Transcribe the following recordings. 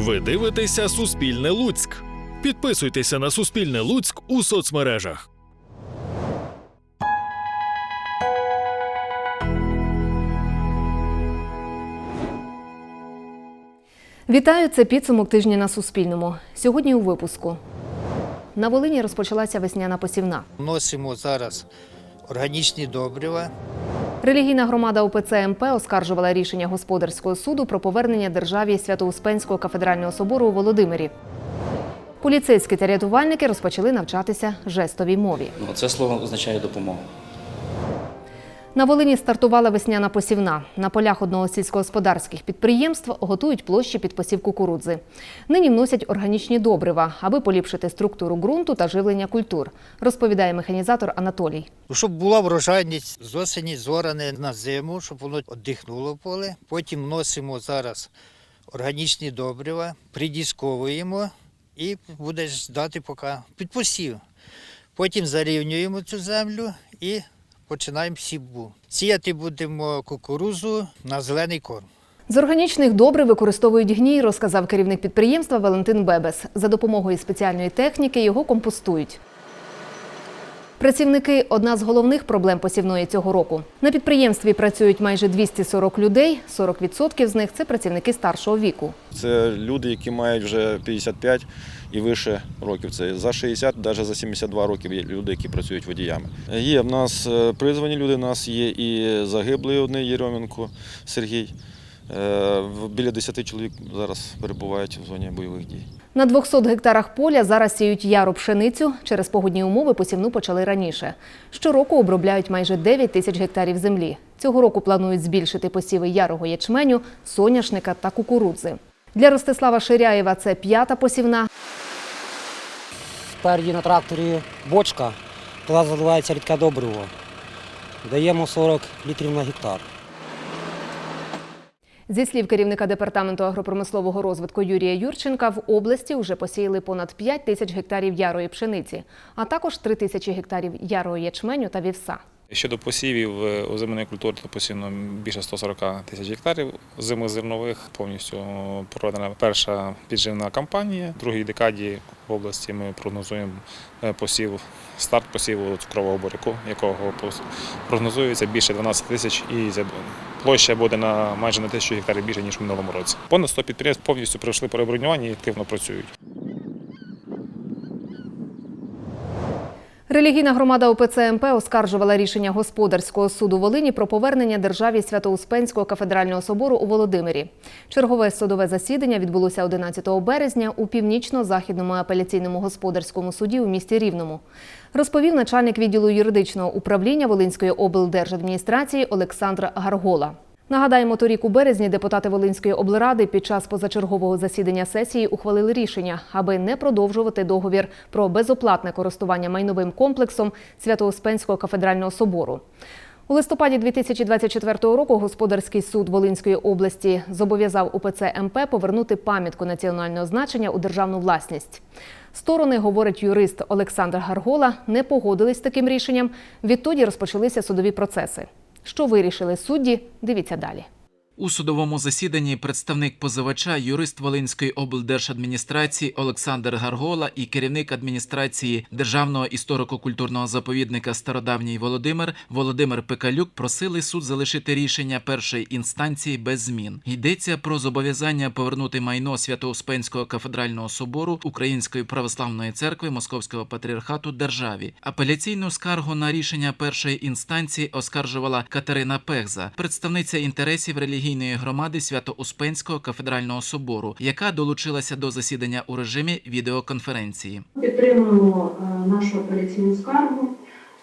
Ви дивитеся Суспільне Луцьк. Підписуйтеся на Суспільне Луцьк у соцмережах. Вітаю, це підсумок тижня на Суспільному. Сьогодні у випуску. На Волині розпочалася весняна посівна. Вносимо зараз органічні добрива. Релігійна громада УПЦ МП оскаржувала рішення господарського суду про повернення державі Свято-Успенського кафедрального собору у Володимирі. Поліцейські та рятувальники розпочали навчатися жестовій мові. Ну, Це слово означає допомогу. На Волині стартувала весняна посівна. На полях одного з сільськогосподарських підприємств готують площі під посів кукурудзи. Нині вносять органічні добрива, аби поліпшити структуру ґрунту та живлення культур, розповідає механізатор Анатолій. Щоб була врожайність з осені зоране на зиму, щоб воно віддихнуло поле. Потім вносимо зараз органічні добрива, придісковуємо і буде ждати поки під посів. Потім зарівнюємо цю землю і починаємо сівбу. Сіяти будемо кукурузу на зелений корм. З органічних добрив використовують гній, розказав керівник підприємства Валентин Бебес. За допомогою спеціальної техніки його компостують. Працівники одна з головних проблем посівної цього року. На підприємстві працюють майже 240 людей. 40% з них це працівники старшого віку. Це люди, які мають вже 55 і вище років. Це за 60, навіть за 72 років є люди, які працюють водіями. Є в нас е, призвані люди, в нас є і загиблий одний Єрьоменко Сергій. Е, Біля 10 чоловік зараз перебувають в зоні бойових дій. На 200 гектарах поля зараз сіють яру пшеницю. Через погодні умови посівну почали раніше. Щороку обробляють майже 9 тисяч гектарів землі. Цього року планують збільшити посіви ярого ячменю, соняшника та кукурудзи. Для Ростислава Ширяєва це п'ята посівна. Спереді на тракторі бочка, туди заливається рідке добриво. Даємо 40 літрів на гектар. Зі слів керівника департаменту агропромислового розвитку Юрія Юрченка, в області вже посіяли понад 5 тисяч гектарів ярої пшениці, а також 3 тисячі гектарів ярої ячменю та вівса. Щодо посівів е, озимої культури, то посіяно більше 140 тисяч гектарів зимих зернових. Повністю проведена перша підживна кампанія. В другій декаді в області ми прогнозуємо е, посів, старт посіву цукрового буряку, якого прогнозується більше 12 тисяч, і площа буде на майже на тисячу гектарів більше ніж в минулому році. Понад 100 підприємств повністю пройшли перебронювання і активно працюють. Релігійна громада ОПЦ МП оскаржувала рішення господарського суду Волині про повернення державі Свято-Успенського кафедрального собору у Володимирі. Чергове судове засідання відбулося 11 березня у північно-західному апеляційному господарському суді у місті Рівному. Розповів начальник відділу юридичного управління Волинської облдержадміністрації Олександр Гаргола. Нагадаємо, торік у березні депутати Волинської облради під час позачергового засідання сесії ухвалили рішення, аби не продовжувати договір про безоплатне користування майновим комплексом Свято-Успенського кафедрального собору. У листопаді 2024 року господарський суд Волинської області зобов'язав УПЦ МП повернути пам'ятку національного значення у державну власність. Сторони, говорить юрист Олександр Гаргола, не погодились з таким рішенням. Відтоді розпочалися судові процеси. Що вирішили судді? Дивіться далі. У судовому засіданні представник позивача, юрист Волинської облдержадміністрації Олександр Гаргола і керівник адміністрації Державного історико-культурного заповідника Стародавній Володимир Володимир Пекалюк просили суд залишити рішення першої інстанції без змін. Йдеться про зобов'язання повернути майно Свято-Успенського кафедрального собору Української православної церкви Московського патріархату державі. Апеляційну скаргу на рішення першої інстанції оскаржувала Катерина Пехза, представниця інтересів релігійної громади Свято-Успенського кафедрального собору, яка долучилася до засідання у режимі відеоконференції. Підтримуємо е, нашу апеляційну скаргу.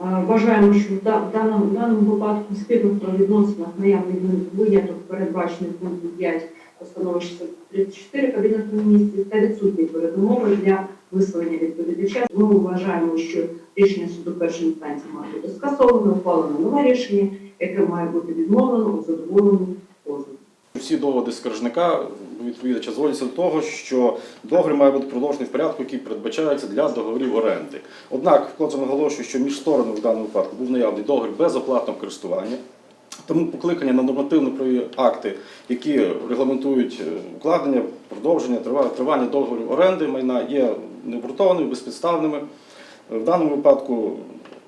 Е, Вважаємо, що в даному, в даному випадку в спірних правовідносинах наявний виняток передбачений пунктом 5 постанови 634 Кабінету міністрів та відсутні передумови для висловлення відповідача. Ми вважаємо, що рішення суду першої інстанції має бути скасовано, ухвалено нове рішення, яке має бути відмовлено у задоволенні. Всі доводи скаржника відповідача зводяться до того, що договір має бути продовжений в порядку, який передбачається для договорів оренди. Однак вкотре наголошую, що між сторонами в даному випадку був наявний договір безоплатного користування. Тому покликання на нормативно-правові акти, які регламентують е, укладення, продовження, тривання договорів оренди майна, є необґрунтованими, безпідставними. В даному випадку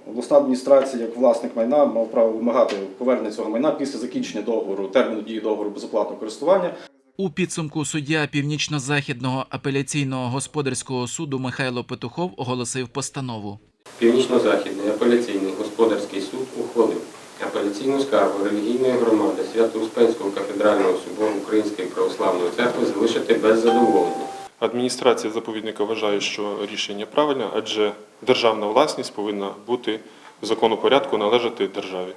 обласна адміністрація, як власник майна, мав право вимагати повернення цього майна після закінчення договору, терміну дії договору безоплатного користування. У підсумку суддя Північно-Західного апеляційного господарського суду Михайло Петухов оголосив постанову. Північно-Західний апеляційний господарський суд ухвалив апеляційну скаргу релігійної громади Свято-Успенського кафедрального собору Української православної церкви залишити без задоволення. Адміністрація заповідника вважає, що рішення правильне, адже державна власність повинна бути в законопорядку належати державі.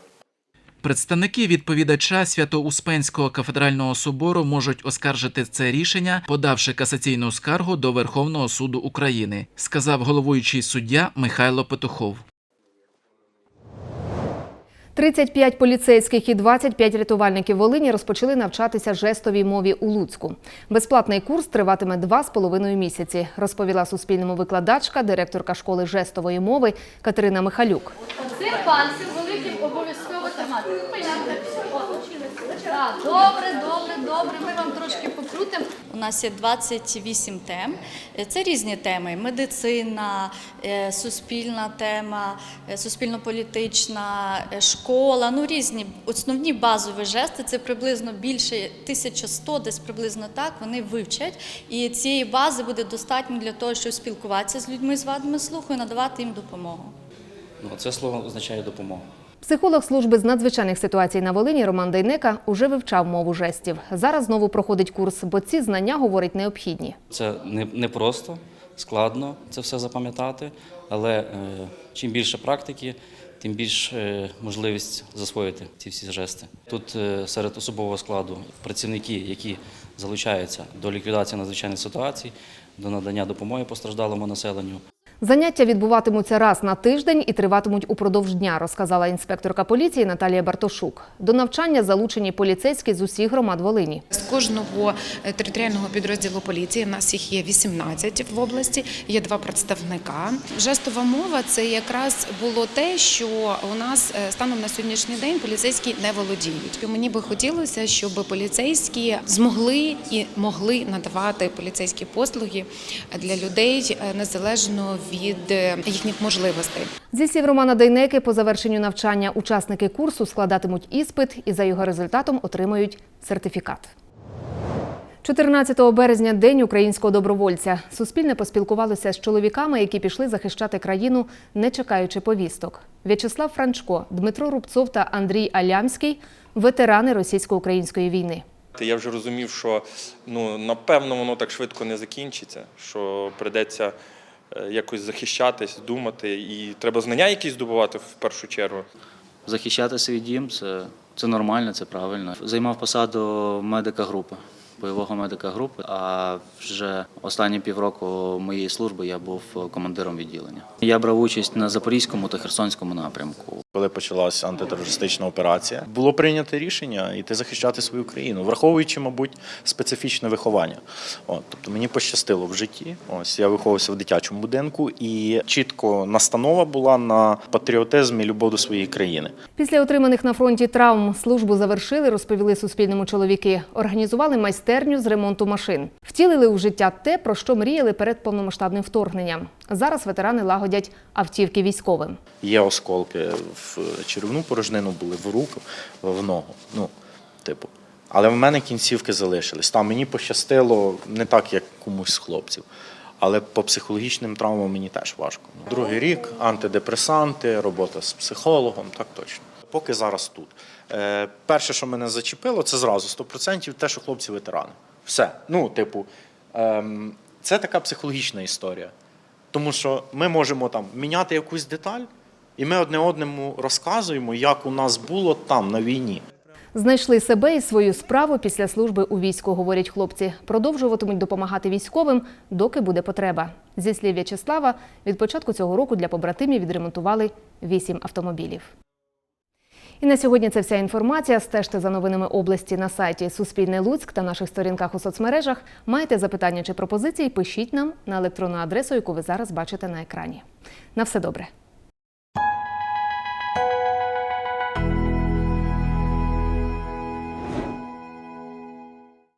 Представники відповідача Свято-Успенського кафедрального собору можуть оскаржити це рішення, подавши касаційну скаргу до Верховного суду України, сказав головуючий суддя Михайло Петухов. 35 поліцейських і 25 рятувальників Волині розпочали навчатися жестовій мові у Луцьку. Безплатний курс триватиме два з половиною місяці, розповіла Суспільному викладачка, директорка школи жестової мови Катерина Михалюк. Це пальцем великим обов'язково тримати. Добре, добре, вам трошки покрутимо. У нас є 28 тем. Це різні теми: медицина, е, суспільна тема, е, суспільно-політична, е, школа. Ну різні основні базові жести. Це приблизно більше 1100, десь приблизно так. Вони вивчать. І цієї бази буде достатньо для того, щоб спілкуватися з людьми з вадами слуху і надавати їм допомогу. Ну, це слово означає допомогу. Психолог служби з надзвичайних ситуацій на Волині Роман Дейнека уже вивчав мову жестів. Зараз знову проходить курс, бо ці знання, говорить, необхідні. Це не, просто, складно це все запам'ятати, але е, чим більше практики, тим більш е, можливість засвоїти ці всі жести. Тут е, серед особового складу працівники, які залучаються до ліквідації надзвичайних ситуацій, до надання допомоги постраждалому населенню. Заняття відбуватимуться раз на тиждень і триватимуть упродовж дня, розказала інспекторка поліції Наталія Бартошук. До навчання залучені поліцейські з усіх громад Волині. З кожного е, територіального підрозділу поліції, у нас їх є 18 в області, є два представника. Жестова мова це якраз було те, що у нас е, станом на сьогоднішній день поліцейські не володіють. Мені би хотілося, щоб поліцейські змогли і могли надавати поліцейські послуги для людей е, незалежно е, їхніх можливостей. Зі слів Романа Дейнеки, по завершенню навчання учасники курсу складатимуть іспит і за його результатом отримають сертифікат. 14 березня день українського добровольця. Суспільне поспілкувалося з чоловіками, які пішли захищати країну, не чекаючи повісток. В'ячеслав Франчко, Дмитро Рубцов та Андрій Алямський ветерани російсько-української війни. Я вже розумів, що ну напевно воно так швидко не закінчиться, що придеться якось захищатись, думати, і треба знання якісь здобувати в першу чергу. Захищати свій дім це, це нормально, це правильно. Займав посаду медика групи, бойового медика групи. А вже останні півроку моєї служби я був командиром відділення. Я брав участь на Запорізькому та Херсонському напрямку. Коли почалася антитерористична операція, було прийнято рішення йти захищати свою країну, враховуючи, мабуть, специфічне виховання. От, тобто мені пощастило в житті. Ось я виховувався в дитячому будинку, і чітко настанова була на патріотизм і любов до своєї країни. Після отриманих на фронті травм службу завершили, розповіли Суспільному чоловіки. Організували майстерню з ремонту машин. Втілили у життя те, про що мріяли перед повномасштабним вторгненням. Зараз ветерани лагодять автівки військовим. Є осколки в черевну порожнину, були в руку, в ногу. Ну, типу. Але в мене кінцівки залишились. Там мені пощастило не так, як комусь з хлопців. Але по психологічним травмам мені теж важко. Другий рік антидепресанти, робота з психологом, так точно. Поки зараз тут. Е, перше, що мене зачепило, це зразу 100% те, що хлопці ветерани. Все. Ну, типу, ем, це така психологічна історія. Тому що ми можемо там міняти якусь деталь, і ми одне одному розказуємо, як у нас було там на війні. Знайшли себе і свою справу після служби у війську, говорять хлопці. Продовжуватимуть допомагати військовим, доки буде потреба. Зі слів В'ячеслава, від початку цього року для побратимів відремонтували вісім автомобілів. І на сьогодні це вся інформація. Стежте за новинами області на сайті Суспільне Луцьк та наших сторінках у соцмережах. Маєте запитання чи пропозиції? Пишіть нам на електронну адресу, яку ви зараз бачите на екрані. На все добре.